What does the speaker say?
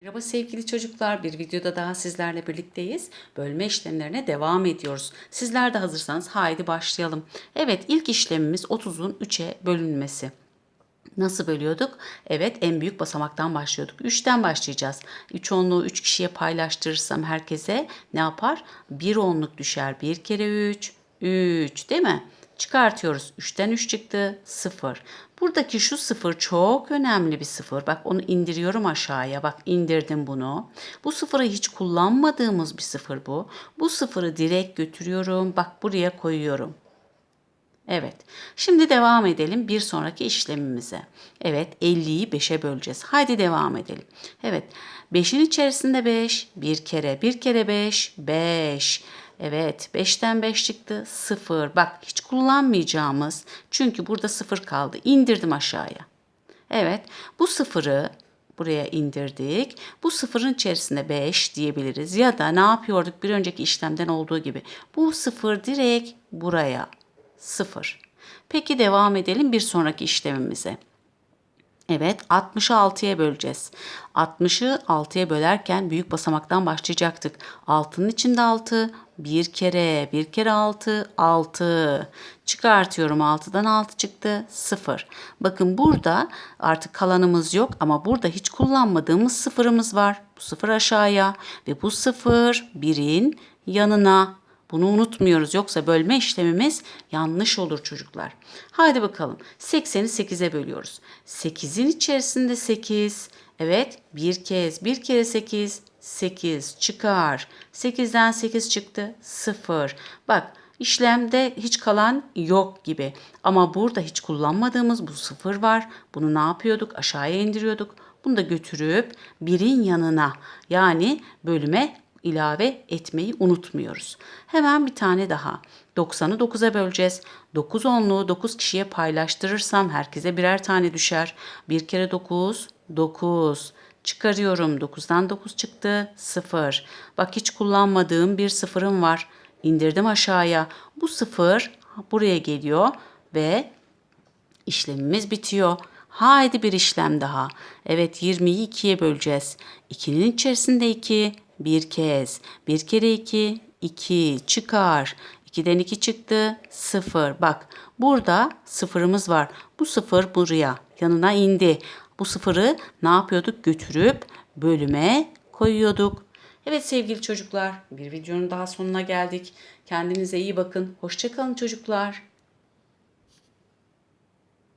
Merhaba sevgili çocuklar. Bir videoda daha sizlerle birlikteyiz. Bölme işlemlerine devam ediyoruz. Sizler de hazırsanız haydi başlayalım. Evet ilk işlemimiz 30'un 3'e bölünmesi. Nasıl bölüyorduk? Evet en büyük basamaktan başlıyorduk. 3'ten başlayacağız. 3 onluğu 3 kişiye paylaştırırsam herkese ne yapar? 1 onluk düşer. 1 kere 3, 3 değil mi? Çıkartıyoruz. 3'ten 3 çıktı. 0. Buradaki şu 0 çok önemli bir sıfır. Bak onu indiriyorum aşağıya. Bak indirdim bunu. Bu sıfırı hiç kullanmadığımız bir sıfır bu. Bu sıfırı direkt götürüyorum. Bak buraya koyuyorum. Evet. Şimdi devam edelim bir sonraki işlemimize. Evet 50'yi 5'e böleceğiz. Haydi devam edelim. Evet 5'in içerisinde 5. Bir kere bir kere 5. 5. Evet 5'ten 5 çıktı 0. Bak hiç kullanmayacağımız çünkü burada 0 kaldı. İndirdim aşağıya. Evet bu sıfırı buraya indirdik. Bu sıfırın içerisinde 5 diyebiliriz. Ya da ne yapıyorduk bir önceki işlemden olduğu gibi. Bu sıfır direkt buraya 0. Peki devam edelim bir sonraki işlemimize. Evet 66'ya böleceğiz. 60'ı 6'ya bölerken büyük basamaktan başlayacaktık. 6'nın içinde 6. Bir kere, bir kere 6, 6. Çıkartıyorum 6'dan 6 çıktı 0. Bakın burada artık kalanımız yok ama burada hiç kullanmadığımız sıfırımız var. Bu sıfır aşağıya ve bu sıfır birin yanına. Bunu unutmuyoruz yoksa bölme işlemimiz yanlış olur çocuklar. Haydi bakalım 80'i 8'e bölüyoruz. 8'in içerisinde 8. Evet bir kez bir kere 8. 8 çıkar. 8'den 8 çıktı 0. Bak işlemde hiç kalan yok gibi. Ama burada hiç kullanmadığımız bu sıfır var. Bunu ne yapıyorduk? Aşağıya indiriyorduk. Bunu da götürüp birin yanına yani bölüme ilave etmeyi unutmuyoruz. Hemen bir tane daha. 90'ı 9'a böleceğiz. 9 onluğu 9 kişiye paylaştırırsam herkese birer tane düşer. 1 kere 9, 9. Çıkarıyorum. 9'dan 9 çıktı. 0. Bak hiç kullanmadığım bir sıfırım var. İndirdim aşağıya. Bu sıfır buraya geliyor ve işlemimiz bitiyor. Haydi bir işlem daha. Evet 20'yi 2'ye böleceğiz. 2'nin içerisinde 2 bir kez. Bir kere 2 2 çıkar. 2'den 2 çıktı 0. Bak burada sıfırımız var. Bu sıfır buraya yanına indi. Bu sıfırı ne yapıyorduk? Götürüp bölüme koyuyorduk. Evet sevgili çocuklar bir videonun daha sonuna geldik. Kendinize iyi bakın. Hoşçakalın çocuklar.